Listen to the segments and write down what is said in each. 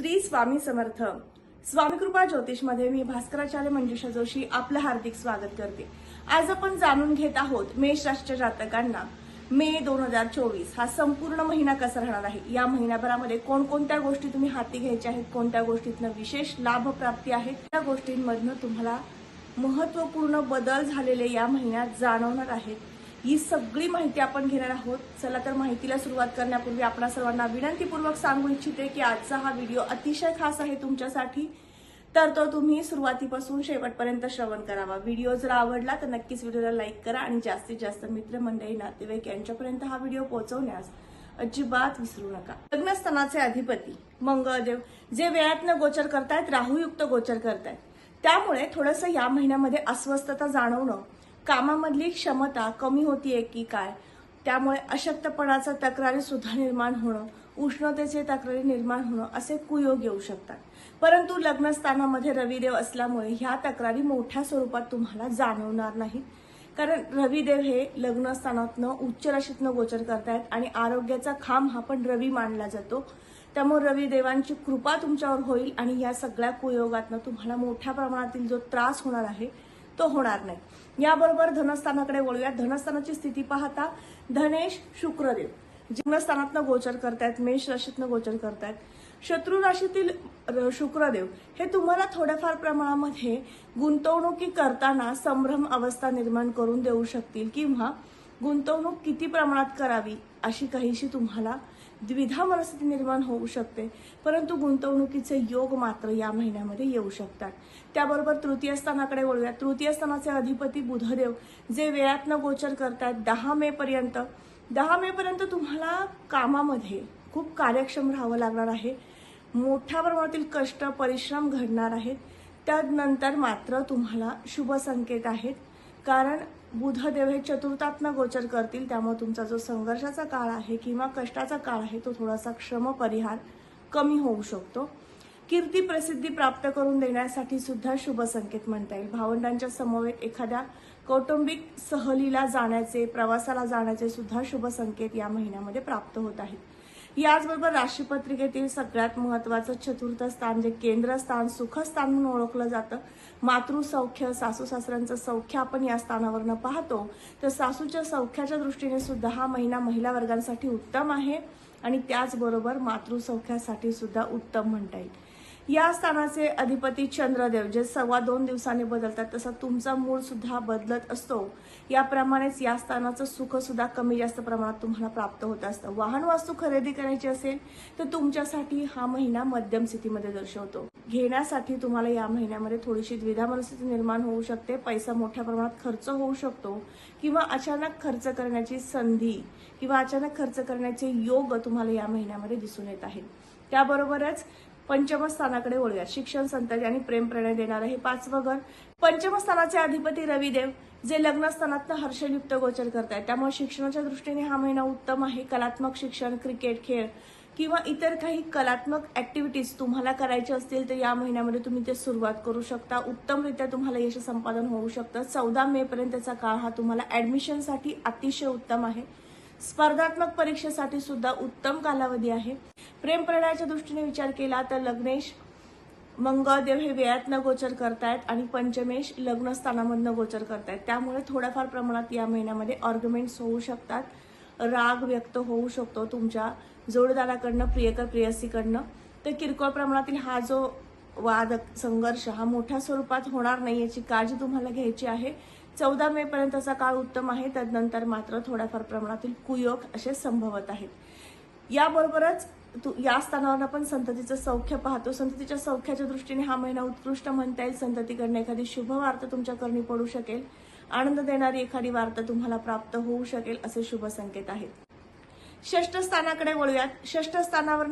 श्री स्वामी समर्थ. स्वामी कृपा ज्योतिषमध्ये मी भास्कराचार्य मंजुषा जोशी आपलं हार्दिक स्वागत करते. आज आपण जाणून घेत आहोत मेष राष्ट्र जातकांना. मे दोन हजार चोवीस हा संपूर्ण महिना कसा राहणार आहे? या महिन्याभरामध्ये कोणकोणत्या गोष्टी तुम्ही हाती घ्यायच्या आहेत? कोणत्या गोष्टीतनं विशेष लाभ प्राप्ती आहेत? त्या गोष्टींमधनं तुम्हाला महत्त्वपूर्ण बदल झालेले या महिन्यात जाणवणार आहेत. ही सगळी माहिती आपण घेणार आहोत. चला तर माहितीला सुरुवात करण्यापूर्वी आपण सर्वांना विनंतीपूर्वक सांगू इच्छिते की आजचा हा व्हिडिओ अतिशय खास आहे तुमच्यासाठी. तर तो तुम्ही सुरुवातीपासून शेवटपर्यंत श्रवण करावा. व्हिडिओ जर आवडला तर नक्कीच व्हिडिओला लाईक करा आणि जास्तीत जास्त मित्रमंडळी नातेवाईक यांच्यापर्यंत हा व्हिडिओ पोहोचवण्यास अजिबात विसरू नका. लग्नस्थानाचे अधिपती मंगळदेव जे वेळातनं गोचर करतायत राहूयुक्त गोचर करतायत. त्यामुळे थोडंसं या महिन्यामध्ये अस्वस्थता जाणवणं कामामधली क्षमता कमी होतीये की काय? त्यामुळे अशक्तपणाचा तक्रारी सुद्धा निर्माण होणं उष्णतेचे तक्रारी निर्माण होणं असे कुयोग येऊ शकतात. परंतु लग्नस्थानामध्ये रविदेव असल्यामुळे ह्या तक्रारी मोठ्या स्वरूपात तुम्हाला जाणवणार नाहीत. कारण रविदेव हे लग्नस्थानातनं उच्च राशीतनं गोचर करतायत आणि आरोग्याचा खांब हा पण रवी मानला जातो. त्यामुळे रविदेवांची कृपा तुमच्यावर होईल आणि या सगळ्या कुयोगातनं तुम्हाला मोठ्या प्रमाणातील जो त्रास होणार आहे तो होणार नाही. याबरोबर धनस्थानाकडे वळूया धनस्थानाची स्थिती पाहता धनेश शुक्रदेव. जीवनस्थानातनं गोचर करतायत मेष राशीतनं गोचर करतायत. शत्रू राशीतील शुक्रदेव हे तुम्हाला थोड्याफार प्रमाणामध्ये गुंतवणुकी करताना संभ्रम अवस्था निर्माण करून देऊ शकतील किंवा गुंतवणूक किती प्रमाणात करावी अशी काहीशी तुम्हाला द्विधा मनस्थिती निर्माण होऊ शकते. परंतु गुंतवणुकीचे योग मात्र या महिन्यामध्ये येऊ शकतात. त्याबरोबर तृतीय स्थानाकडे वळूया तृतीय स्थानाचे अधिपती बुधदेव जे वेळातनं गोचर करतात दहा मे पर्यंत. दहा मे पर्यंत तुम्हाला कामामध्ये खूप कार्यक्षम राहावं लागणार आहे. मोठ्या प्रमाणातील कष्ट परिश्रम घडणार आहेत. त्यानंतर मात्र तुम्हाला शुभ संकेत आहेत. कारण बुधदेव हे चतुर्थातनं गोचर करतील त्यामुळे तुमचा जो संघर्षाचा काळ आहे किंवा कष्टाचा काळ आहे तो थोडासा श्रम परिहार कमी होऊ शकतो. कीर्ती प्रसिद्धी प्राप्त करून देण्यासाठी सुद्धा शुभ संकेत म्हणता येईल. भावंडांच्या समवेत एखाद्या कौटुंबिक सहलीला जाण्याचे प्रवासाला जाण्याचे सुद्धा शुभ संकेत या महिन्यामध्ये प्राप्त होत आहेत. याचबरोबर राशीपत्रिकेतील सगळ्यात महत्वाचं चतुर्थ स्थान जे केंद्रस्थान सुखस्थान म्हणून ओळखलं जातं मातृसौख्य सासू सासऱ्यांचं सौख्य आपण या स्थानावरनं पाहतो. तर सासूच्या सौख्याच्या दृष्टीने सुद्धा हा महिना महिला वर्गांसाठी उत्तम आहे आणि त्याचबरोबर मातृसौख्यासाठी सुद्धा उत्तम म्हणता येईल. या स्थानाचे अधिपती चंद्रदेव जे सव्वा दोन दिवसांनी बदलतात तसा तुमचा मूळ सुद्धा बदलत असतो. याप्रमाणेच या स्थानाचं सुख सुद्धा कमी जास्त प्रमाणात तुम्हाला प्राप्त होत असतं. वाहन वास्तू खरेदी करायची असेल तर तुमच्यासाठी हा महिना मध्यम स्थितीमध्ये दर्शवतो. घेण्यासाठी तुम्हाला या महिन्यामध्ये थोडीशी द्विधा मनस्थिती निर्माण होऊ शकते पैसा मोठ्या प्रमाणात खर्च होऊ शकतो किंवा अचानक खर्च करण्याची संधी किंवा अचानक खर्च करण्याचे योग तुम्हाला या महिन्यामध्ये दिसून येत आहेत. त्याबरोबरच पंचमस्थानाकडे वळूया शिक्षण संतती आणि प्रेम प्रणय देणारं हे पाचवं घर पंचमस्थानाचे अधिपती रविदेव जे लग्नस्थानातनं हर्षयुक्त गोचर करत आहेत त्यामुळे शिक्षणाच्या दृष्टीने हा महिना उत्तम आहे. कलात्मक शिक्षण क्रिकेट खेळ किंवा इतर काही कलात्मक ऍक्टिव्हिटीज तुम्हाला करायचे असतील तर या महिन्यामध्ये तुम्ही ते सुरुवात करू शकता. उत्तमरित्या तुम्हाला यश संपादन होऊ शकतं. चौदा मे पर्यंतचा काळ हा तुम्हाला ऍडमिशनसाठी अतिशय उत्तम आहे. स्पर्धात्मक परीक्षेसाठी सुद्धा उत्तम कालावधी आहे. प्रेम प्रणयाच्या दृष्टीने विचार केला तर लग्नेश मंगळदेव हे वेळातनं गोचर करतायत आणि पंचमेश लग्न स्थानामधनं गोचर करतायत. त्यामुळे थोड्याफार प्रमाणात या महिन्यामध्ये ऑर्ग्युमेंट्स होऊ शकतात. राग व्यक्त होऊ शकतो तुमच्या जोडदाराकडनं प्रियकर प्रेयसीकडनं. तर किरकोळ प्रमाणातील हा जो वाद संघर्ष हा मोठ्या स्वरूपात होणार नाही याची काळजी तुम्हाला घ्यायची आहे. चौदा मे पर्यंतचा काळ उत्तम आहे तदनंतर मात्र थोड्याफार प्रमाणातील कुयोग असे संभवत आहेत. याबरोबरच तू या स्थानावर आपण संततीचं सौख्य पाहतो. संततीच्या सौख्याच्या दृष्टीने हा महिना उत्कृष्ट म्हणता येईल. संततीकडनं एखादी शुभ वार्ता तुमच्या करणी पडू शकेल. आनंद देणारी एखादी वार्ता तुम्हाला प्राप्त होऊ शकेल असे शुभ संकेत आहेत. षष्ठ स्थानाकडे वळूयात. षष्ठ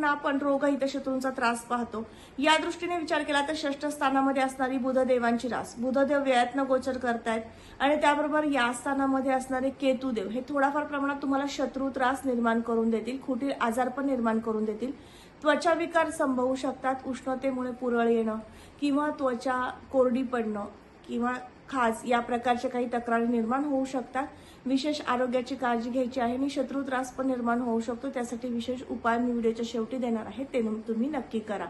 आपण रोगहित शत्रूंचा त्रास पाहतो. या दृष्टीने विचार केला तर षष्ठ स्थानामध्ये असणारी बुधदेवांची रास. बुधदेव व्ययातनं गोचर करतायत आणि त्याबरोबर या स्थानामध्ये असणारे केतुदेव हे थोडाफार प्रमाणात तुम्हाला शत्रू त्रास निर्माण करून देतील कुटीर आजार पण निर्माण करून देतील. त्वचा विकार संभवू शकतात उष्णतेमुळे पुरळ येणं किंवा त्वचा कोरडी पडणं किंवा खाज या प्रकारच्या काही तक्रारी निर्माण होऊ शकतात. विशेष आरोग्याची काळजी घ्यायची आहे आणि शत्रू त्रास पण निर्माण होऊ शकतो. त्यासाठी विशेष उपाय मी व्हिडिओच्या शेवटी देणार आहे. ते तुम्ही नक्की करा.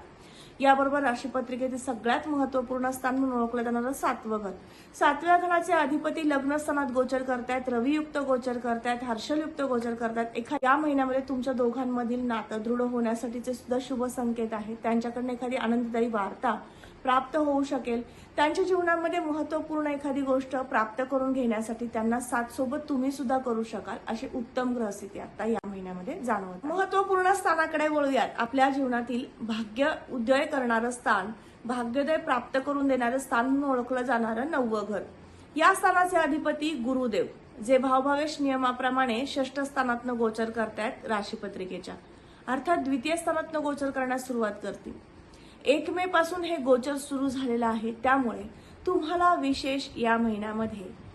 याबरोबर राशीपत्रिकेतील सगळ्यात महत्त्वपूर्ण स्थान म्हणून ओळखलं जाणारं सातवं घर. सातव्या घराचे अधिपती लग्न स्थानात गोचर करतायत रवियुक्त गोचर करतायत हर्षलयुक्त गोचर करतायत. एखाद्या या महिन्यामध्ये तुमच्या दोघांमधील नातं दृढ होण्यासाठीचे सुद्धा शुभ संकेत आहेत त्यांच्याकडनं एखादी आनंददायी वार्ता प्राप्त होऊ शकेल. त्यांच्या जीवनामध्ये महत्त्वपूर्ण एखादी गोष्ट प्राप्त करून घेण्यासाठी त्यांना साथ सोबत तुम्ही सुद्धा करू शकाल अशी उत्तम ग्रहस्थिती आता या महिन्यामध्ये जाणवत महत्त्वपूर्ण स्थानाकडे वळूयात. आपल्या जीवनातील भाग्य उदय करणारं स्थान भाग्योदय प्राप्त करून देणारं स्थान म्हणून ओळखलं जाणारं नववं घर. या स्थानाचे अधिपती गुरुदेव जे भावभावेश नियमाप्रमाणे षष्ठ स्थानातनं गोचर करतायत राशीपत्रिकेच्या. अर्थात द्वितीय स्थानातनं गोचर करण्यास सुरुवात करतील. एक मे पासून हे गोचर सुरू झालेलं आहे. त्यामुळे तुम्हाला विशेष या महिन्यामध्ये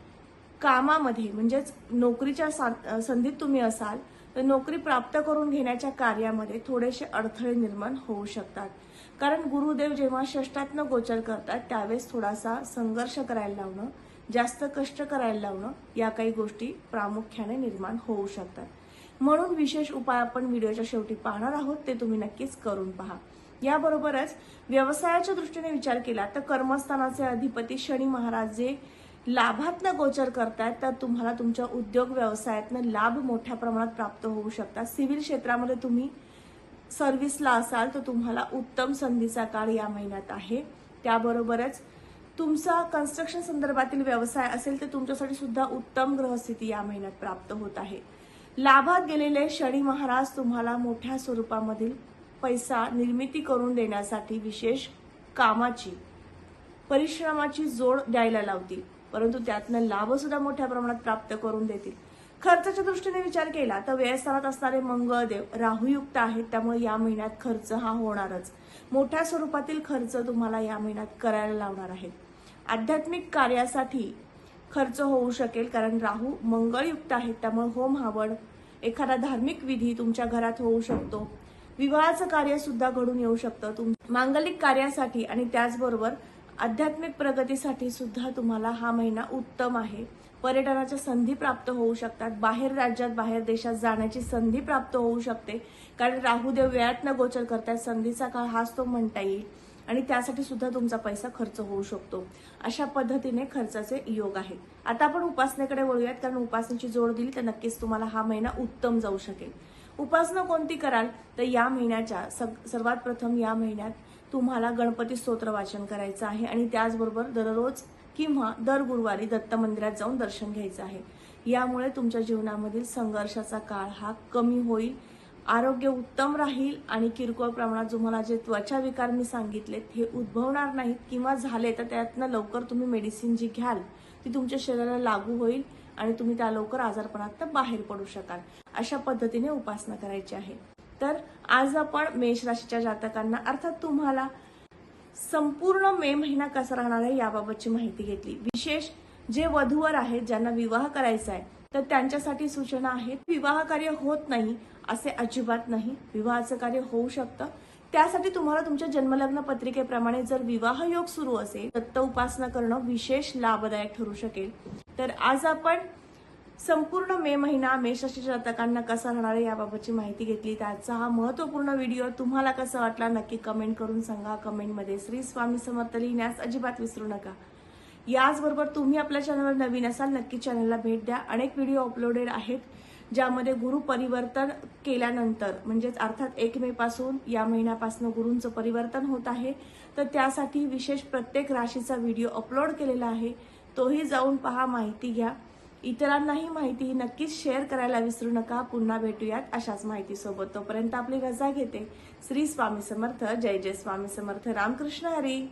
कामामध्ये म्हणजेच नोकरीच्या सा- संधीत तुम्ही असाल तर नोकरी प्राप्त करून घेण्याच्या कार्यामध्ये थोडेसे अडथळे निर्माण होऊ शकतात. कारण गुरुदेव जेव्हा षष्टातनं गोचर करतात त्यावेळेस थोडासा संघर्ष करायला लावणं जास्त कष्ट करायला लावणं या काही गोष्टी प्रामुख्याने निर्माण होऊ शकतात. म्हणून विशेष उपाय आपण व्हिडिओच्या शेवटी पाहणार आहोत ते तुम्ही नक्कीच करून पहा. याबरोबरच व्यवसायाच्या दृष्टीने विचार केला तर कर्मस्थानाचे अधिपती शनी महाराज जे लाभातनं गोचर करतायत तर तुम्हाला तुमच्या उद्योग व्यवसायातनं लाभ मोठ्या प्रमाणात प्राप्त होऊ शकतात. सिव्हिल क्षेत्रामध्ये तुम्ही सर्व्हिसला असाल तर तुम्हाला उत्तम संधीचा काळ या महिन्यात आहे. त्याबरोबरच तुमचा कन्स्ट्रक्शन संदर्भातील व्यवसाय असेल तर तुमच्यासाठी सुद्धा उत्तम ग्रहस्थिती या महिन्यात प्राप्त होत आहे. लाभात गेलेले शनी महाराज तुम्हाला मोठ्या स्वरूपामधील पैसा निर्मिती करून देण्यासाठी विशेष कामाची परिश्रमाची जोड द्यायला लावतील. परंतु त्यातनं लाभ सुद्धा मोठ्या प्रमाणात प्राप्त करून देतील. खर्चाच्या दृष्टीने विचार केला तर व्ययस्थानात असणारे मंगळदेव राहुयुक्त आहेत त्यामुळे या महिन्यात खर्च हा होणारच. मोठ्या स्वरूपातील खर्च तुम्हाला या महिन्यात करायला लावणार आहेत. आध्यात्मिक कार्यासाठी खर्च होऊ शकेल कारण राहू मंगळयुक्त आहेत त्यामुळे होम हावड एखादा धार्मिक विधी तुमच्या घरात होऊ शकतो. विवाहाचं कार्य सुद्धा घडून येऊ शकतं. तुम मांगलिक कार्यासाठी आणि त्याचबरोबर आध्यात्मिक प्रगतीसाठी सुद्धा तुम्हाला हा महिना उत्तम आहे. पर्यटनाच्या संधी प्राप्त होऊ शकतात. बाहेर राज्यात बाहेर देशात जाण्याची संधी प्राप्त होऊ शकते. कारण राहुदेव वेळातनं गोचर करतात संधीचा काळ हाच तो म्हणता येईल. आणि त्यासाठी सुद्धा तुमचा पैसा खर्च होऊ शकतो. अशा पद्धतीने खर्चाचे योग आहेत. आता आपण उपासनेकडे वळूयात. कारण उपासनेची जोड दिली तर नक्कीच तुम्हाला हा महिना उत्तम जाऊ शकेल. उपासना कोणती कराल? तर या महिन्याच्या सग- सर्वात प्रथम या महिन्यात तुम्हाला गणपती स्तोत्र वाचन करायचं आहे आणि त्याचबरोबर दररोज किंवा दर गुरुवारी दत्त मंदिरात जाऊन दर्शन घ्यायचं आहे. यामुळे तुमच्या जीवनामधील संघर्षाचा काळ हा कमी होईल आरोग्य उत्तम राहील आणि किरकोळ प्रमाणात तुम्हाला जे त्वचा विकार मी सांगितलेत हे उद्भवणार नाहीत किंवा झाले तर त्यातनं लवकर तुम्ही मेडिसिन जी घ्याल ती तुमच्या शरीराला लागू होईल आणि तुम्ही त्या लवकर आजारपणात बाहेर पडू शकाल. अशा पद्धतीने उपासना करायची आहे. तर आज आपण मेष राशीच्या जातकांना अर्थात तुम्हाला संपूर्ण मे महिना कसा राहणार आहे याबाबतची माहिती घेतली. विशेष जे वधूवर आहेत ज्यांना विवाह करायचा आहे तर त्यांच्यासाठी सूचना आहेत विवाह कार्य होत नाही असे अजिबात नाही. विवाहाचं कार्य होऊ शकतं. त्यासाठी तुम्हाला तुमच्या जन्मलग्न पत्रिकेप्रमाणे जर विवाह योग सुरू असेल दत्त उपासना करणं विशेष लाभदायक ठरू शकेल. तर आज आपण संपूर्ण मे महिना मेषराशीच्या जातकांना कसा राहणार आहे याबाबतची माहिती घेतली. त्याचा हा महत्त्वपूर्ण व्हिडिओ तुम्हाला कसा वाटला नक्की कमेंट करून सांगा. कमेंटमध्ये श्री स्वामी समर्थ लिहिण्यास अजिबात विसरू नका. याचबरोबर तुम्ही आपल्या चॅनलवर नवीन असाल नक्की चॅनलला भेट द्या. अनेक व्हिडिओ अपलोडेड आहेत ज्यामध्ये गुरु परिवर्तन केल्यानंतर म्हणजेच अर्थात एक मे पासून या महिन्यापासून गुरूंचं परिवर्तन होत आहे. तर त्यासाठी विशेष प्रत्येक राशीचा व्हिडिओ अपलोड केलेला आहे. तोही जाऊन पहा माहिती घ्या. इतरांनाही माहिती ही नक्कीच शेअर करायला विसरू नका. पुन्हा भेटूयात अशाच माहितीसोबत. तोपर्यंत आपली रजा घेते. श्री स्वामी समर्थ. जय जय स्वामी समर्थ. रामकृष्ण हरी.